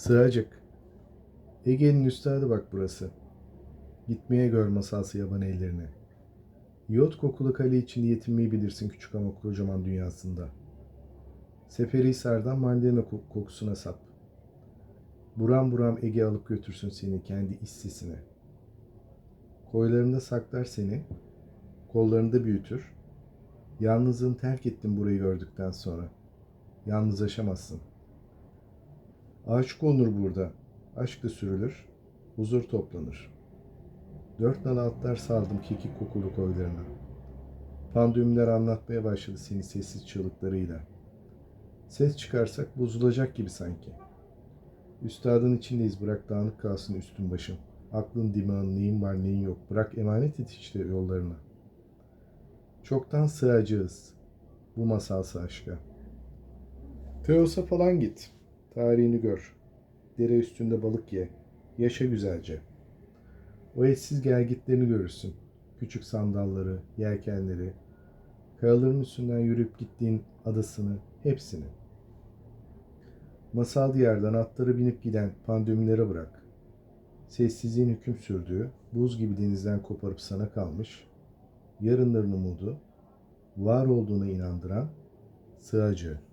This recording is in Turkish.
Sığacık. Ege'nin üstadı bak burası. Gitmeye gör masalsı yaban ellerini. Yot kokulu kale içinde yetinmeyi bilirsin küçük ama kocaman dünyasında. Seferihisar'dan mandalina ko- kokusuna sap. Buram buram Ege alıp götürsün seni kendi işsisine. Koylarında saklar seni, kollarında büyütür. Yalnızlığını terk ettin burayı gördükten sonra. Yalnızlaşamazsın. Ağaç konur burada. Aşk da sürülür. Huzur toplanır. Dört nal atlar saldım kekik kokulu koylarına. Pandümler anlatmaya başladı seni sessiz çığlıklarıyla. Ses çıkarsak bozulacak gibi sanki. Üstadın içindeyiz bırak dağınık kalsın üstün başın. Aklın dimağın neyin var neyin yok. Bırak emanet et işte yollarına. Çoktan sığacağız. Bu masalsı aşka. Teos'a falan git. Tarihini gör. Dere üstünde balık ye. Yaşa güzelce. O eşsiz gelgitlerini görürsün. Küçük sandalları, yelkenleri, kayaların üstünden yürüyüp gittiğin adasını, hepsini. Masal diyardan atları binip giden pandemilere bırak. Sessizliğin hüküm sürdüğü, buz gibi denizden koparıp sana kalmış, yarınların umudu, var olduğuna inandıran sığacı.